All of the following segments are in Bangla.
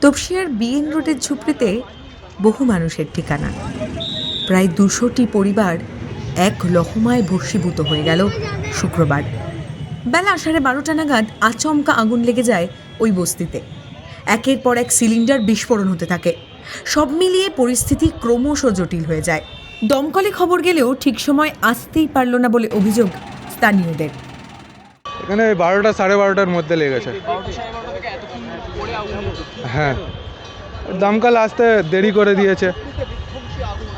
তপসিয়ার বিএন রোডের ঝুপড়িতে বহু মানুষের ঠিকানা। প্রায় দুশোটি পরিবার এক লহমায় ভস্মীভূত হয়ে গেল শুক্রবার। বেলা সাড়ে বারোটা নাগাদ আচমকা আগুন লেগে যায় ওই বস্তিতে। একের পর এক সিলিন্ডার বিস্ফোরণ হতে থাকে। সব মিলিয়ে পরিস্থিতি ক্রমশ জটিল হয়ে যায়। দমকলে খবর গেলেও ঠিক সময় আসতেই পারল না বলে অভিযোগ স্থানীয়দের। এখানে বারোটা সাড়ে বারোটার মধ্যে লেগেছে। হ্যাঁ দমকল আসতে দেরি করে দিয়েছে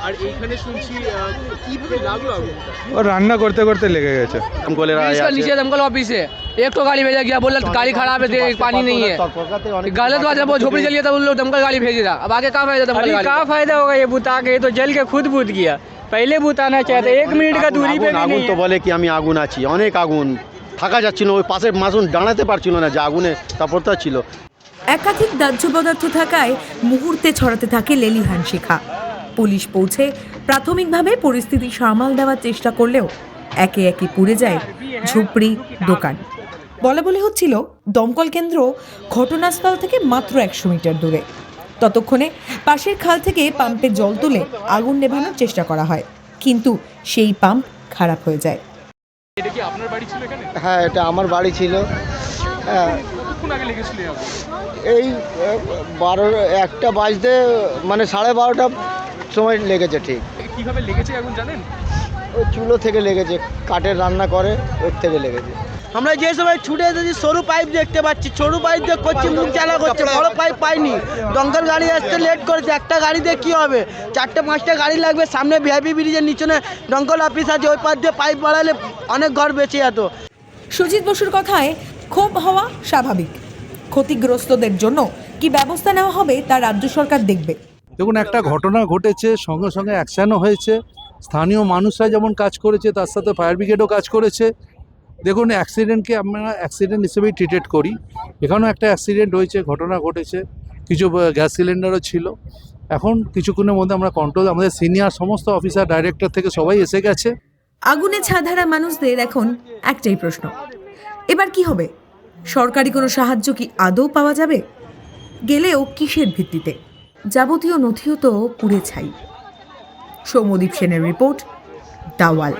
আর এইখানে শুনছি আহ, কিভাবে লাগলো আগুনটা ও রান্না করতে করতে লেগে गए दमकल इसका नीचे दमकल ऑफिस है एक तो गाड़ी भेजा गया बोला गाड़ी खराब है दे- पानी नहीं है गलत बात है वो झोपड़ी चलिए था उन लोग दमकल गाड़ी भेज दिया अब आगे कहाँ फायदा दमकल अभी गाड़ी क्या फायदा होगा ये बुता के ये तो जल के खुद बुत गया पहले बुताना चाहते एक मिनट का दूरी पे भी আগুন नहीं তো है। বলে কি আমি আগুন আছি অনেক আগুন থাকা যাচ্ছিল ওই পাশে মাসুন দাঁড়াতে পারছিল না যে আগুনে তারপরটা ছিল একাধিক দাহ্য পদার্থ থাকায় মুহূর্তে ছড়াতে থাকে লেলিহান শিখা। পুলিশ পৌঁছে প্রাথমিকভাবে পরিস্থিতি সামাল দেওয়ার চেষ্টা করলেও একে একে পুড়ে যায় ঝুপড়ি দোকান। বলা বলে হচ্ছিল দমকল কেন্দ্র ঘটনাস্থল থেকে মাত্র একশো মিটার দূরে। ততক্ষণে পাশের খাল থেকে পাম্পে জল তুলে আগুন নেভানোর চেষ্টা করা হয়। কিন্তু সেই পাম্প খারাপ হয়ে যায়। এটা কি আপনার বাড়ি ছিল এখানে? হ্যাঁ এটা আমার বাড়ি ছিল। কতক্ষণ আগে লেগেছিল এই বারো একটা বাজতে মানে সাড়ে বারোটা সময় লেগেছে ঠিক। কীভাবে লেগেছে আগুন জানেন? ওই চুলো থেকে লেগেছে কাঠের রান্না করে ওর থেকে লেগেছে। আমরা যে সময় ছুটে এসেছি সরু পাইপ দেখতে পাচ্ছি সরু পাইপ দিয়ে করছি মুখ জ্বালা করছে বড় পাইপ পাইনি। দমকল গাড়ি আসতে লেট করেছে একটা গাড়ি দিয়ে কী হবে? চারটে পাঁচটা গাড়ি লাগবে সামনে ভিআইপি ব্রিজের নিচনে দমকল অফিস আছে ওই পাশ দিয়ে পাইপ বাড়ালে অনেক ঘর বেঁচে যেত। সুজিত বসুর কথায় ক্ষোভ হওয়া স্বাভাবিক। ক্ষতিগ্রস্তদের জন্য কি ব্যবস্থা নেওয়া হবে তা রাজ্য সরকার দেখবে। দেখুন একটা ঘটনা ঘটেছে সঙ্গে সঙ্গে অ্যাকশানও হয়েছে। স্থানীয় মানুষরা যেমন কাজ করেছে তার সাথে ফায়ার ব্রিগেডও কাজ করেছে। দেখুন অ্যাক্সিডেন্টকে আমরা অ্যাক্সিডেন্ট হিসেবেই ট্রিটেড করি। এখানেও একটা অ্যাক্সিডেন্ট হয়েছে ঘটনা ঘটেছে। কিছু গ্যাস সিলিন্ডারও ছিল। এখন কিছুক্ষণের মধ্যে আমরা কন্ট্রোল আমাদের সিনিয়র সমস্ত অফিসার ডাইরেক্টর থেকে সবাই এসে গেছে। আগুনে ছাধারা মানুষদের এখন একটাই প্রশ্ন। এবার কি হবে? সরকারি কোনো সাহায্য কি আদৌ পাওয়া যাবে? গেলেও কিসের ভিত্তিতে? যাবতীয় নথিও তো পুড়ে ছাই। সৌমদীপ সেনের রিপোর্ট, দাওয়াল।